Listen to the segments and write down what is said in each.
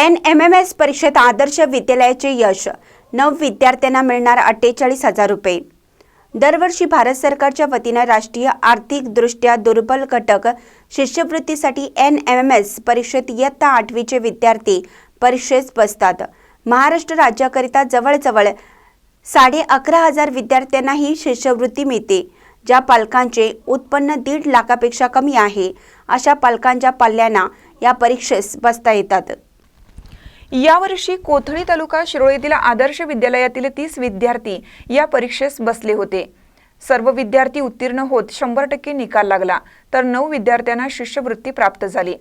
N M M S परीक्षेत आदर्श विद्यालयाचे यश. नव विद्यार्थ्यांना मिळणार अठ्ठेचाळीस हजार रुपये. दरवर्षी भारत सरकारच्या वतीनं राष्ट्रीय आर्थिकदृष्ट्या दुर्बल घटक शिष्यवृत्तीसाठी एन एम एम एस परीक्षेत इयत्ता आठवीचे विद्यार्थी परीक्षेस बसतात. महाराष्ट्र राज्याकरिता जवळजवळ साडे अकरा हजार विद्यार्थ्यांना ही शिष्यवृत्ती मिळते ज्या पालकांचे उत्पन्न दीड लाखापेक्षा कमी आहे. अशा पालकांच्या पाल्यांना या परीक्षेस बसता येतात. यावर्षी कोथळी तालुका शिरोळीतील आदर्श विद्यालयातील तीस विद्यार्थी या परीक्षेस बसले होते. सर्व विद्यार्थी उत्तीर्ण होत शंभर टक्के निकाल लागला तर नऊ विद्यार्थ्यांना शिष्यवृत्ती प्राप्त झाली.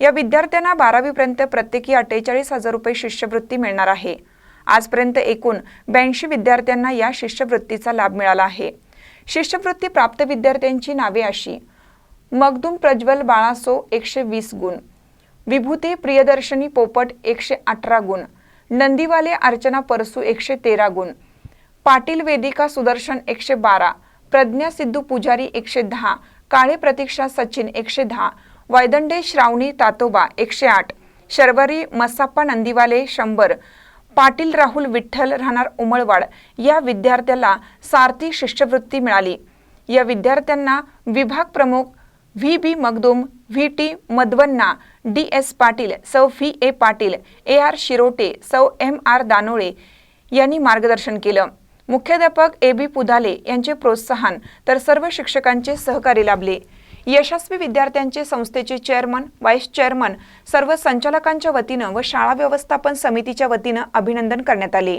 या विद्यार्थ्यांना बारावीपर्यंत प्रत्येकी अठ्ठेचाळीस हजार रुपये शिष्यवृत्ती मिळणार आहे. आजपर्यंत एकूण ब्याऐंशी विद्यार्थ्यांना या शिष्यवृत्तीचा लाभ मिळाला आहे. शिष्यवृत्ती प्राप्त विद्यार्थ्यांची नावे अशी मगदूम प्रज्वल बाळासो एकशे वीस गुण विभूती प्रियदर्शनी पोपट एकशे अठरा गुण नंदीवाले अर्चना परसू एकशे तेरा गुण पाटील वेदिका सुदर्शन एकशे बारा प्रज्ञा सिद्धू पुजारी एकशे दहा काळे प्रतीक्षा सचिन एकशे दहा वैदंडे श्रावणी तातोबा एकशे आठ शर्वरी मसाप्पा नंदीवाले शंभर पाटील राहुल विठ्ठल राहणार उमळवाड या विद्यार्थ्याला सारथी शिष्यवृत्ती मिळाली. या विद्यार्थ्यांना विभाग प्रमुख V B Magdum V T Madhavanna D S Patil सौ V A Patil A R Shirote सौ एम आर दानोळे यांनी मार्गदर्शन केलं. मुख्याध्यापक ए बी पुधाले यांचे प्रोत्साहन तर सर्व शिक्षकांचे सहकार्य लाभले. यशस्वी विद्यार्थ्यांचे संस्थेचे चेअरमन व्हाईस चेअरमन सर्व संचालकांच्या वतीनं व शाळा व्यवस्थापन समितीच्या वतीनं अभिनंदन करण्यात आले.